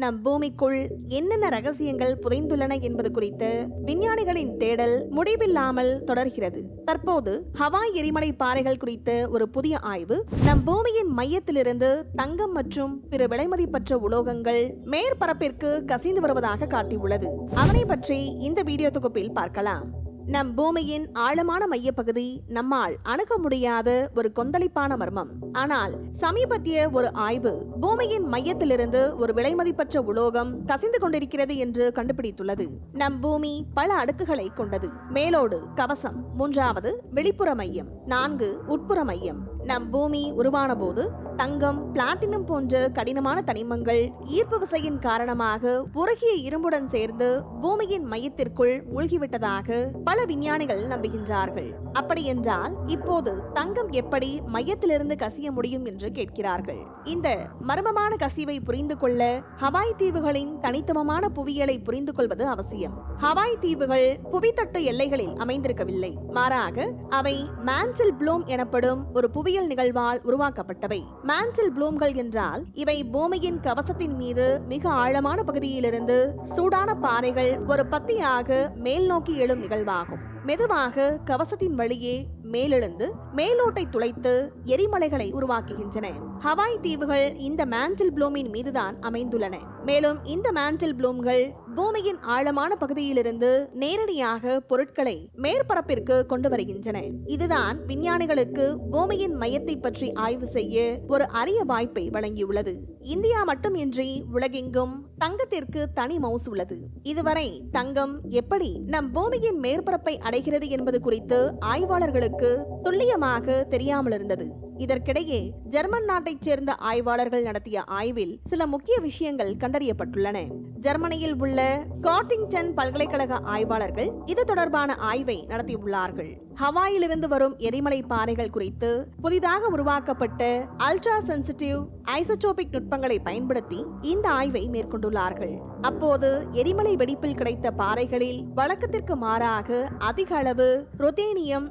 நம் பூமிக்குள் என்னென்ன ரகசியங்கள் புதைந்துள்ளன என்பது குறித்து விஞ்ஞானிகளின் தேடல் முடிவில்லாமல் தொடர்கிறது. தற்போது ஹவாய் எரிமலை பாறைகள் குறித்த ஒரு புதிய ஆய்வு நம் பூமியின் மையத்திலிருந்து தங்கம் மற்றும் பிற விலைமதிப்பற்ற உலோகங்கள் மேற்பரப்பிற்கு கசிந்து வருவதாக காட்டியுள்ளது. அதனை பற்றி இந்த வீடியோ தொகுப்பில் பார்க்கலாம். நம் பூமியின் ஆழமான மையப்பகுதி நம்மால் அணுக முடியாத ஒரு கொந்தளிப்பான மர்மம். ஆனால் சமீபத்திய ஒரு ஆய்வு பூமியின் மையத்திலிருந்து ஒரு விலைமதிப்பற்ற உலோகம் கசிந்து கொண்டிருக்கிறது என்று கண்டுபிடித்துள்ளது. நம் பூமி பல அடுக்குகளை கொண்டது. மேலோடு கவசம் மூன்றாவது வெளிப்புற மையம் நான்கு உட்புற மையம். நம் பூமி உருவான போது தங்கம் பிளாட்டினம் போன்ற கடினமான தனிமங்கள் ஈர்ப்பு விசையின் காரணமாக உருகிய இரும்புடன் சேர்ந்து பூமியின் மையத்திற்குள் மூழ்கிவிட்டதாக பல விஞ்ஞானிகள் நம்புகின்றார்கள். அப்படியென்றால் இப்போது தங்கம் எப்படி மையத்திலிருந்து கசிய முடியும் என்று கேட்கிறார்கள். இந்த மர்மமான கசிவை புரிந்து கொள்ள ஹவாய் தீவுகளின் தனித்துவமான புவியியலை புரிந்து கொள்வது அவசியம். ஹவாய் தீவுகள் புவித்தட்டு எல்லைகளில் அமைந்திருக்கவில்லை. மாறாக அவை மேன்சல் ப்ளூம் எனப்படும் ஒரு புவியியல் நிகழ்வால் உருவாக்கப்பட்டவை. மேண்டில் ப்ளூம்கள் என்றால் இவை பூமியின் கவசத்தின் மீது மிக ஆழமான பகுதியிலிருந்து சூடான பாறைகள் ஒரு பத்தியாக மேல் நோக்கி எழும் நிகழ்வாகும். மெதுவாக கவசத்தின் வழியே மேலெழுந்து மேலோட்டை துளைத்து எரிமலைகளை உருவாக்குகின்றன. ஹவாய் தீவுகள் இந்த மேண்டில் ப்ளூமின் மீதுதான் அமைந்துள்ளன. மேலும் இந்த மேண்டில் ப்ளூம்கள் பூமியின் ஆழமான பகுதியிலிருந்து நேரடியாக பொருட்களை மேற்பரப்பிற்கு கொண்டு வருகின்றன. இதுதான் விஞ்ஞானிகளுக்கு பூமியின் மையத்தை பற்றி ஆய்வு செய்ய ஒரு அரிய வாய்ப்பை வழங்கியுள்ளது. இந்தியா மட்டுமின்றி உலகெங்கும் தங்கத்திற்கு தனி மவுஸ் உள்ளது. இதுவரை தங்கம் எப்படி நம் பூமியின் மேற்பரப்பை அடைகிறது என்பது குறித்து ஆய்வாளர்களுக்கு துல்லியமாக தெரியாமல் இருந்தது இதற்கிடையே ஜெர்மன் நாட்டைச் சேர்ந்த ஆய்வாளர்கள் நடத்திய ஆய்வில் சில முக்கிய விஷயங்கள் கண்டறியப்பட்டுள்ளன. ஜெர்மனியில் உள்ள காட்டிங்டன் பல்கலைக்கழக ஆய்வாளர்கள் இது தொடர்பான ஆய்வை நடத்தியுள்ளார்கள். ஹவாயிலிருந்து வரும் எரிமலை பாறைகள் குறித்து புதிதாக உருவாக்கப்பட்ட அல்ட்ரா சென்சிட்டிவ் ஐசோட்டோபிக் நுட்பங்களை பயன்படுத்தி இந்த ஆய்வை மேற்கொண்டுள்ளார்கள். அப்போது எரிமலை வெடிப்பில் கிடைத்த பாறைகளில் வழக்கத்திற்கு மாறாக அதிக அளவு ரொதேனியம்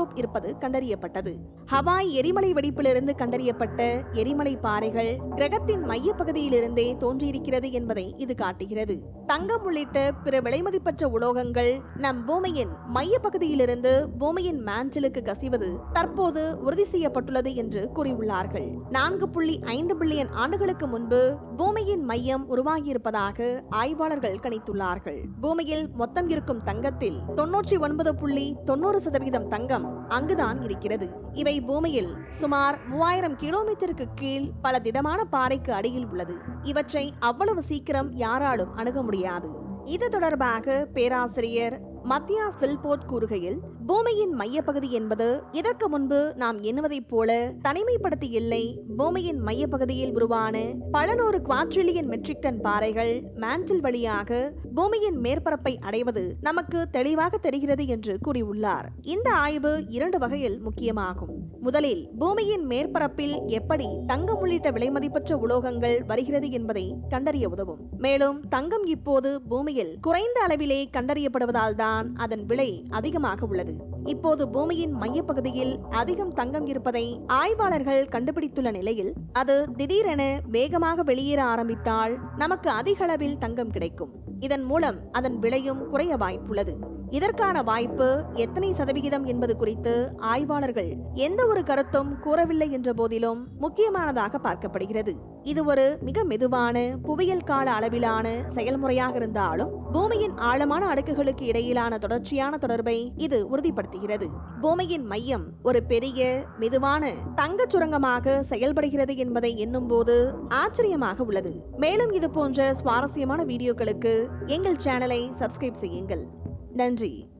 மைக்ரோப் இருப்பது கண்டறியப்பட்டது. ஹவாய் எரிமலை வெடிப்பிலிருந்து கண்டறியப்பட்ட எரிமலை பாறைகள் கிரகத்தின் மையப்பகுதியிலிருந்தே தோன்றியிருக்கிறது என்பதை இது காட்டுகிறது. தங்கம் உள்ளிட்ட பிற விலைமதிப்பற்ற உலோகங்கள் நம் பூமியின் மையப்பகுதியிலிருந்து பூமியின் மேண்டலுக்கு கசிவது தற்போது உறுதி செய்யப்பட்டுள்ளது என்று கூறியுள்ளார்கள். நான்கு புள்ளி ஐந்து பில்லியன் ஆண்டுகளுக்கு முன்பு பூமியின் மையம் உருவாகியிருப்பதாக ஆய்வாளர்கள் கணித்துள்ளார்கள். பூமியில் மொத்தம் இருக்கும் தங்கத்தில் தொன்னூற்றி ஒன்பது புள்ளி தொண்ணூறு சதவீதம் தங்கம் அங்குதான் இருக்கிறது. இவை பூமியில் சுமார் மூவாயிரம் கிலோமீட்டருக்கு கீழ் பல திடமான பாறைக்கு அடியில் உள்ளது. இவற்றை அவ்வளவு சீக்கிரம் யாராலும் அணுக முடியாது. இது தொடர்பாக பேராசிரியர் மத்தியாஸ் வில்போர்ட் கூறுகையில் பூமியின் மையப்பகுதி என்பது இதற்கு முன்பு நாம் எண்ணுவதைப் போல தனிமைப்படுத்தி இல்லை பூமியின் மையப்பகுதியில் உருவான பல நூறு குவாட்ரிலியன் மெட்ரிக் டன் பாறைகள் மேண்டில் வழியாக பூமியின் மேற்பரப்பை அடைவது நமக்கு தெளிவாக தெரிகிறது என்று கூறியுள்ளார். இந்த ஆய்வு இரண்டு வகையில் முக்கியமாகும். முதலில் பூமியின் மேற்பரப்பில் எப்படி தங்கம் உள்ளிட்ட விலைமதிப்பற்ற உலோகங்கள் வருகிறது என்பதை கண்டறிய உதவும். மேலும் தங்கம் இப்போது பூமியில் குறைந்த அளவிலே கண்டறியப்படுவதால் தான் அதன் விலை அதிகமாக உள்ளது. இப்போது பூமியின் மையப்பகுதியில் அதிகம் தங்கம் இருப்பதை ஆய்வாளர்கள் கண்டுபிடித்துள்ள நிலையில் அது திடீரென வேகமாக வெளியேற ஆரம்பித்தால் நமக்கு அதிக அளவில் தங்கம் கிடைக்கும். இதன் மூலம் அதன் விலையும் குறைய வாய்ப்புள்ளது. இதற்கான வாய்ப்பு எத்தனை சதவிகிதம் என்பது குறித்து ஆய்வாளர்கள் எந்த ஒரு கருத்தும் கூறவில்லை என்ற போதிலும் முக்கியமானதாக பார்க்கப்படுகிறது. இது ஒரு மிக மெதுவான புவியியல் கால அளவிலான செயல்முறையாக இருந்தாலும் பூமியின் ஆழமான அடுக்குகளுக்கு இடையிலான தொடர்ச்சியான தொடர்பை இது உறுதிப்படுத்துகிறது. பூமியின் மையம் ஒரு பெரிய மெதுவான தங்க சுரங்கமாக செயல்படுகிறது என்பதை எண்ணும்போது ஆச்சரியமாக உள்ளது. மேலும் இது போன்ற சுவாரஸ்யமான வீடியோக்களுக்கு எங்கள் சேனலை சப்ஸ்கிரைப் செய்யுங்கள். நன்றி.